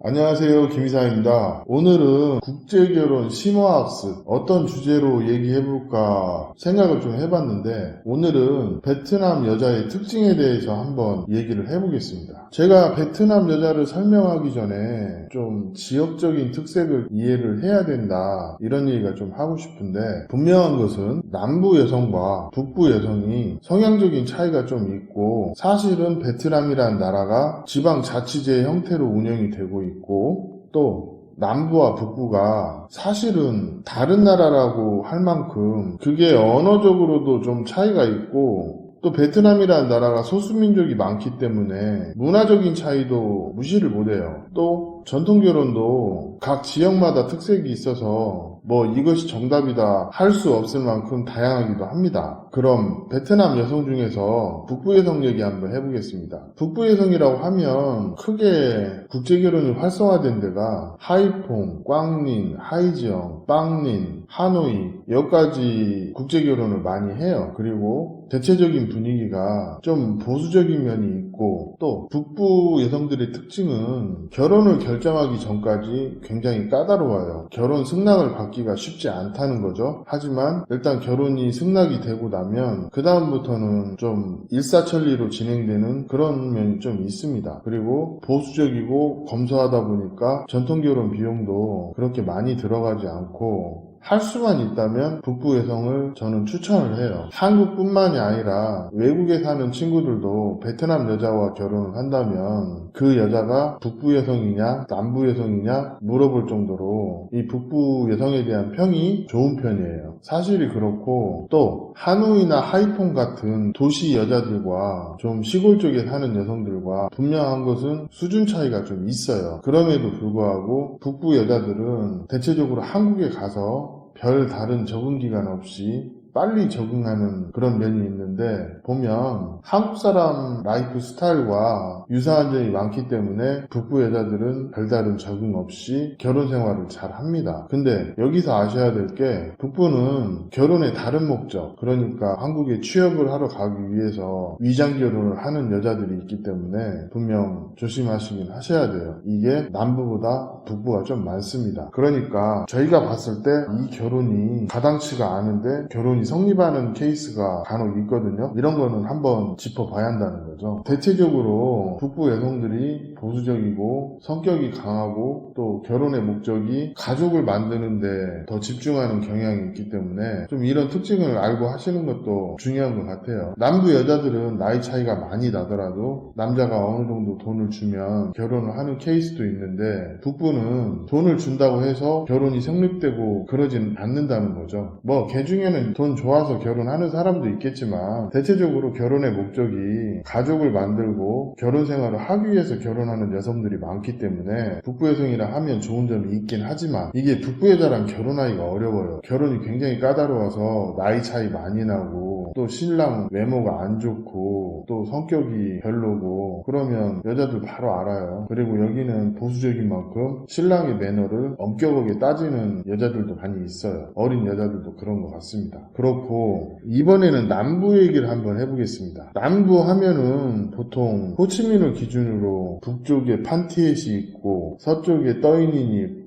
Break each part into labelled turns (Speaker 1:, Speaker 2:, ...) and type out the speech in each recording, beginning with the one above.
Speaker 1: 안녕하세요. 김이사입니다. 오늘은 국제결혼 심화학습 어떤 주제로 얘기해볼까 생각을 좀 해봤는데 오늘은 베트남 여자의 특징에 대해서 한번 얘기를 해보겠습니다. 제가 베트남 여자를 설명하기 전에 좀 지역적인 특색을 이해를 해야 된다 이런 얘기가 좀 하고 싶은데 분명한 것은 남부 여성과 북부 여성이 성향적인 차이가 좀 있고 사실은 베트남이라는 나라가 지방자치제 형태로 운영이 되고 있고 또 남부와 북부가 사실은 다른 나라라고 할 만큼 그게 언어적으로도 좀 차이가 있고 또 베트남이라는 나라가 소수민족이 많기 때문에 문화적인 차이도 무시를 못해요. 또 전통 결혼도 각 지역마다 특색이 있어서 뭐 이것이 정답이다 할 수 없을 만큼 다양하기도 합니다. 그럼 베트남 여성 중에서 북부 여성 얘기 한번 해보겠습니다. 북부 여성이라고 하면 크게 국제 결혼이 활성화된 데가 하이퐁, 꽝린, 하이지영, 빵린, 하노이 여기까지 국제 결혼을 많이 해요. 그리고 대체적인 분위기가 좀 보수적인 면이 있고 또 북부 여성들의 특징은 결혼을 결정하기 전까지 굉장히 까다로워요. 결혼 승낙을 받기가 쉽지 않다는 거죠. 하지만 일단 결혼이 승낙이 되고 나면 그 다음부터는 좀 일사천리로 진행되는 그런 면이 좀 있습니다. 그리고 보수적이고 검소하다 보니까 전통 결혼 비용도 그렇게 많이 들어가지 않고 할 수만 있다면 북부 여성을 저는 추천을 해요. 한국뿐만이 아니라 외국에 사는 친구들도 베트남 여자와 결혼을 한다면 그 여자가 북부 여성이냐 남부 여성이냐 물어볼 정도로 이 북부 여성에 대한 평이 좋은 편이에요. 사실이 그렇고 또 하노이나 하이퐁 같은 도시 여자들과 좀 시골 쪽에 사는 여성들과 분명한 것은 수준 차이가 좀 있어요. 그럼에도 불구하고 북부 여자들은 대체적으로 한국에 가서 별 다른 적응 기간 없이 빨리 적응하는 그런 면이 있는데 보면 한국 사람 라이프 스타일과 유사한 점이 많기 때문에 북부 여자들은 별다른 적응 없이 결혼 생활을 잘 합니다. 근데 여기서 아셔야 될 게 북부는 결혼의 다른 목적 그러니까 한국에 취업을 하러 가기 위해서 위장 결혼을 하는 여자들이 있기 때문에 분명 조심하시긴 하셔야 돼요. 이게 남부보다 북부가 좀 많습니다. 그러니까 저희가 봤을 때 이 결혼이 가당치가 않은데 결혼 이 성립하는 케이스가 간혹 있거든요. 이런 거는 한번 짚어봐야 한다는 거죠. 대체적으로 북부 여성들이 보수적이고 성격이 강하고 또 결혼의 목적이 가족을 만드는데 더 집중하는 경향이 있기 때문에 좀 이런 특징을 알고 하시는 것도 중요한 것 같아요. 남부 여자들은 나이 차이가 많이 나더라도 남자가 어느 정도 돈을 주면 결혼을 하는 케이스도 있는데 북부는 돈을 준다고 해서 결혼이 성립되고 그러진 않는다는 거죠. 뭐 개 중에는 돈 좋아서 결혼하는 사람도 있겠지만 대체적으로 결혼의 목적이 가족을 만들고 결혼 생활을 하기 위해서 결혼하는 여성들이 많기 때문에 북부 여성이라 하면 좋은 점이 있긴 하지만 이게 북부 여자랑 결혼하기가 어려워요. 결혼이 굉장히 까다로워서 나이 차이 많이 나고 또 신랑 외모가 안 좋고 또 성격이 별로고 그러면 여자들 바로 알아요. 그리고 여기는 보수적인 만큼 신랑의 매너를 엄격하게 따지는 여자들도 많이 있어요. 어린 여자들도 그런 것 같습니다. 그렇고 이번에는 남부 얘기를 한번 해보겠습니다. 남부 하면은 보통 호치민을 기준으로 북쪽에 판티엣이 있고 서쪽에 떠이닌이 있고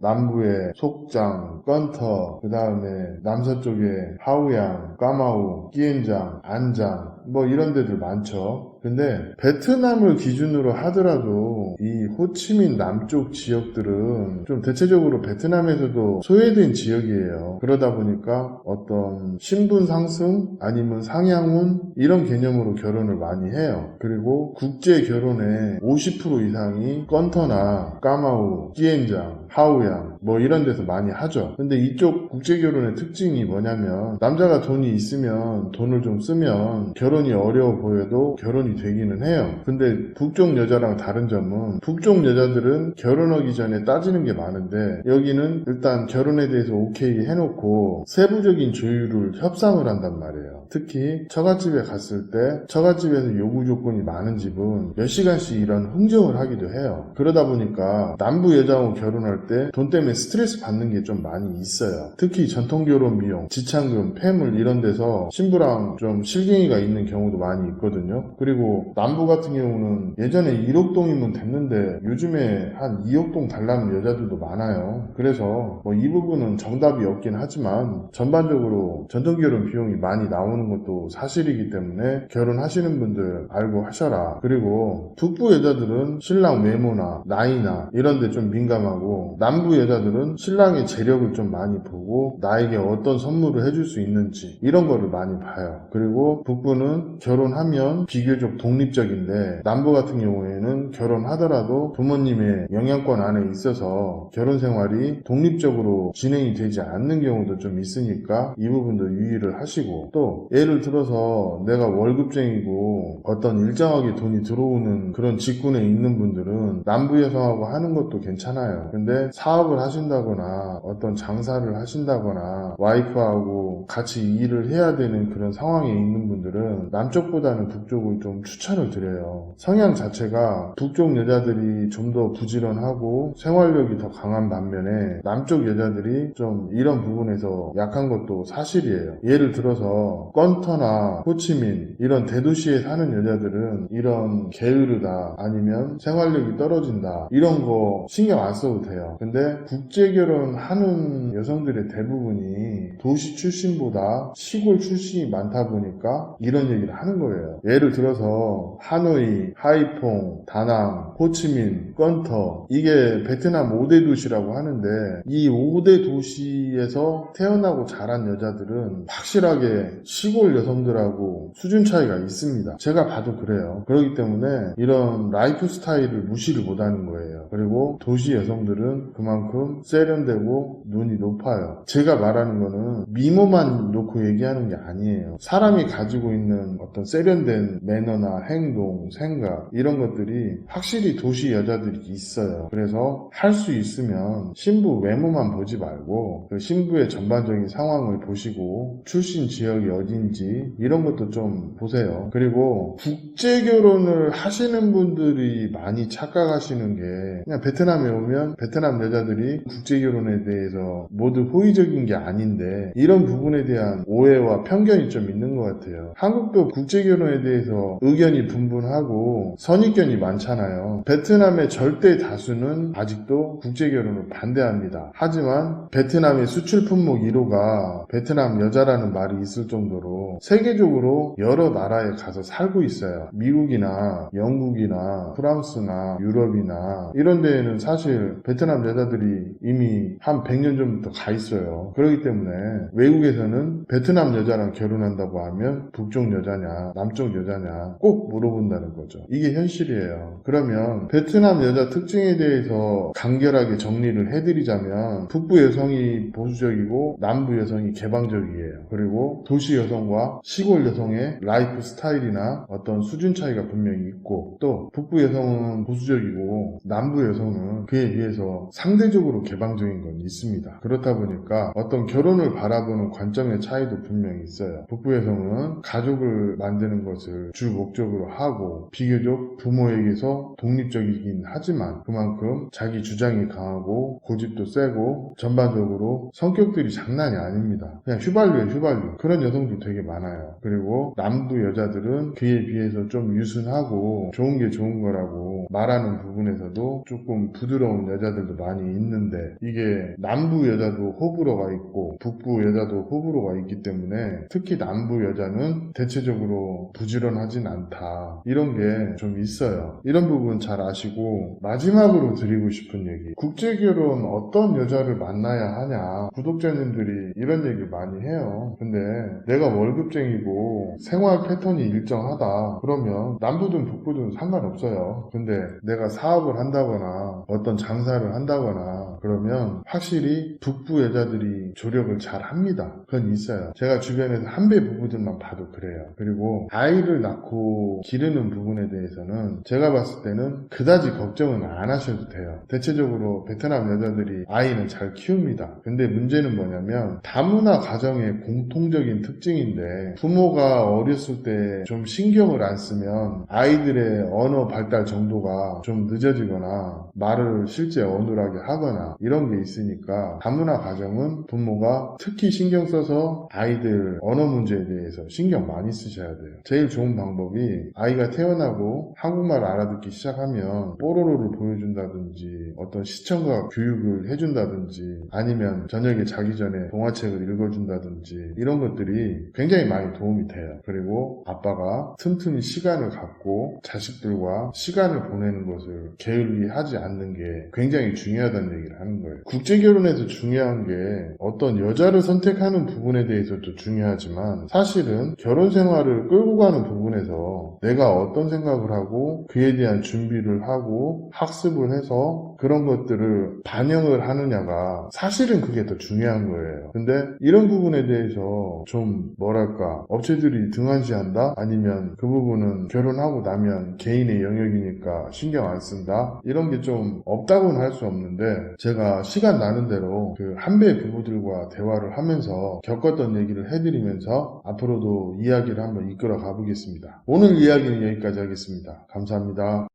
Speaker 1: 남부에 속장, 건터, 그 다음에 남서쪽에 하우양, 까마우, 끼엔장, 안장 뭐 이런 데들 많죠. 근데 베트남을 기준으로 하더라도 이 호치민 남쪽 지역들은 좀 대체적으로 베트남에서도 소외된 지역이에요. 그러다 보니까 어떤 신분 상승 아니면 상향운 이런 개념으로 결혼을 많이 해요. 그리고 국제 결혼의 50% 이상이 건터나 까마우, 끼엔장, 하우양 뭐 이런 데서 많이 하죠. 근데 이쪽 국제 결혼의 특징이 뭐냐면 남자가 돈이 있으면 돈을 좀 쓰면 결혼이 어려워 보여도 결혼이 되기는 해요. 근데 북쪽 여자랑 다른 점은 북쪽 여자들은 결혼하기 전에 따지는 게 많은데 여기는 일단 결혼에 대해서 오케이 해놓고 세부적인 조율을 협상을 한단 말이에요. 특히 처갓집에 갔을 때 처갓집에서 요구 조건이 많은 집은 몇 시간씩 이런 흥정을 하기도 해요. 그러다 보니까 남부 여자하고 결혼할 때 돈 때문에 때문에 스트레스 받는 게 좀 많이 있어요. 특히 전통결혼 비용, 지참금, 폐물 이런 데서 신부랑 좀 실갱이가 있는 경우도 많이 있거든요. 그리고 남부 같은 경우는 예전에 1억동이면 됐는데 요즘에 한 2억동 달라는 여자들도 많아요. 그래서 뭐 이 부분은 정답이 없긴 하지만 전반적으로 전통결혼 비용이 많이 나오는 것도 사실이기 때문에 결혼하시는 분들 알고 하셔라. 그리고 북부 여자들은 신랑 외모나 나이나 이런 데 좀 민감하고 남부 여 자들은 신랑의 재력을 좀 많이 보고 나에게 어떤 선물을 해줄 수 있는지 이런 거를 많이 봐요. 그리고 북부는 결혼하면 비교적 독립적인데 남부 같은 경우에는 결혼하더라도 부모님의 영향권 안에 있어서 결혼 생활이 독립적으로 진행이 되지 않는 경우도 좀 있으니까 이 부분도 유의를 하시고 또 예를 들어서 내가 월급쟁이고 어떤 일정하게 돈이 들어오는 그런 직군에 있는 분들은 남부 여성하고 하는 것도 괜찮아요. 근데 사업을 하신다거나 어떤 장사를 하신다거나 와이프하고 같이 일을 해야 되는 그런 상황에 있는 분들은 남쪽보다는 북쪽을 좀 추천을 드려요. 성향 자체가 북쪽 여자들이 좀 더 부지런하고 생활력이 더 강한 반면에 남쪽 여자들이 좀 이런 부분에서 약한 것도 사실이에요. 예를 들어서 건터나 호치민 이런 대도시에 사는 여자들은 이런 게으르다 아니면 생활력이 떨어진다 이런 거 신경 안 써도 돼요. 근데 국제 결혼하는 여성들의 대부분이 도시 출신보다 시골 출신이 많다 보니까 이런 얘기를 하는 거예요. 예를 들어서 하노이, 하이퐁, 다낭, 호치민, 건터 이게 베트남 5대 도시라고 하는데 이 5대 도시에서 태어나고 자란 여자들은 확실하게 시골 여성들하고 수준 차이가 있습니다. 제가 봐도 그래요. 그렇기 때문에 이런 라이프 스타일을 무시를 못하는 거예요. 그리고 도시 여성들은 그만큼 세련되고 눈이 높아요. 제가 말하는 거는 미모만 놓고 얘기하는 게 아니에요. 사람이 가지고 있는 어떤 세련된 매너나 행동, 생각 이런 것들이 확실히 도시 여자들이 있어요. 그래서 할 수 있으면 신부 외모만 보지 말고 그 신부의 전반적인 상황을 보시고 출신 지역이 어딘지 이런 것도 좀 보세요. 그리고 국제 결혼을 하시는 분들이 많이 착각하시는 게 그냥 베트남에 오면 베트남 여자들이 국제 결혼에 대해서 모두 호의적인 게 아닌데 이런 부분에 대한 오해와 편견이 좀 있는 것 같아요. 한국도 국제 결혼에 대해서 의견이 분분하고 선입견이 많잖아요. 베트남의 절대 다수는 아직도 국제 결혼을 반대합니다. 하지만 베트남의 수출 품목 1호가 베트남 여자라는 말이 있을 정도로 세계적으로 여러 나라에 가서 살고 있어요. 미국이나 영국이나 프랑스나 유럽이나 이런 데에는 사실 베트남 여자들이 이미 한 100년 전부터 가 있어요. 그렇기 때문에 외국에서는 베트남 여자랑 결혼한다고 하면 북쪽 여자냐 남쪽 여자냐 꼭 물어본다는 거죠. 이게 현실이에요. 그러면 베트남 여자 특징에 대해서 간결하게 정리를 해드리자면 북부 여성이 보수적이고 남부 여성이 개방적이에요. 그리고 도시 여성과 시골 여성의 라이프 스타일이나 어떤 수준 차이가 분명히 있고 또 북부 여성은 보수적이고 남부 여성은 그에 비해서 상대적으로 개방적인 건 있습니다. 그렇다 보니까 어떤 결혼을 바라보는 관점의 차이도 분명히 있어요. 북부 여성은 가족을 만드는 것을 주 목적으로 하고 비교적 부모에게서 독립적이긴 하지만 그만큼 자기 주장이 강하고 고집도 세고 전반적으로 성격들이 장난이 아닙니다. 그냥 휘발유에 휘발유 그런 여성도 되게 많아요. 그리고 남부 여자들은 그에 비해서 좀 유순하고 좋은 게 좋은 거라고 말하는 부분에서도 조금 부드러운 여자들도 많이 있는데 이게 남부 여자도 호불호가 있고 북부 여자도 호불호가 있기 때문에 특히 남부 여자는 대체적으로 부지런하진 않다 이런 게 좀 있어요. 이런 부분 잘 아시고 마지막으로 드리고 싶은 얘기 국제결혼 어떤 여자를 만나야 하냐 구독자님들이 이런 얘기 많이 해요. 근데 내가 월급쟁이고 생활 패턴이 일정하다 그러면 남부든 북부든 상관없어요. 근데 내가 사업을 한다거나 어떤 장사를 한다거나 그러면 확실히 북부 여자들이 조력을 잘 합니다. 그건 있어요. 제가 주변에서 한배 부부들만 봐도 그래요. 그리고 아이를 낳고 기르는 부분에 대해서는 제가 봤을 때는 그다지 걱정은 안 하셔도 돼요. 대체적으로 베트남 여자들이 아이는 잘 키웁니다. 근데 문제는 뭐냐면 다문화 가정의 공통적인 특징인데 부모가 어렸을 때 좀 신경을 안 쓰면 아이들의 언어 발달 정도가 좀 늦어지거나 말을 실제 어눌하게 하거나 이런 게 있으니까 다문화 가정은 부모가 특히 신경 써서 아이들 언어 문제에 대해서 신경 많이 쓰셔야 돼요. 제일 좋은 방법이 아이가 태어나고 한국말 알아듣기 시작하면 뽀로로를 보여준다든지 어떤 시청각 교육을 해준다든지 아니면 저녁에 자기 전에 동화책을 읽어준다든지 이런 것들이 굉장히 많이 도움이 돼요. 그리고 아빠가 틈틈이 시간을 갖고 자식들과 시간을 보내는 것을 게을리 하지 않는 게 굉장히 중요하다는 얘기를 하는 거예요. 국제 결혼에서 중요한 게 어떤 여자를 선택하는 부분에 대해서도 중요하지만 사실은 결혼 생활을 끌고 가는 부분 에서 내가 어떤 생각을 하고 그에 대한 준비를 하고 학습을 해서 그런 것들을 반영을 하느냐가 사실은 그게 더 중요한 거예요. 근데 이런 부분에 대해서 좀 뭐랄까 업체들이 등한시한다? 아니면 그 부분은 결혼하고 나면 개인의 영역이니까 신경 안 쓴다? 이런 게 좀 없다고는 할 수 없는데 제가 시간 나는 대로 그 한배 부부들과 대화를 하면서 겪었던 얘기를 해드리면서 앞으로도 이야기를 한번 이끌어 가보겠 습니다. 오늘 이야기는 여기까지 하겠습니다. 감사합니다.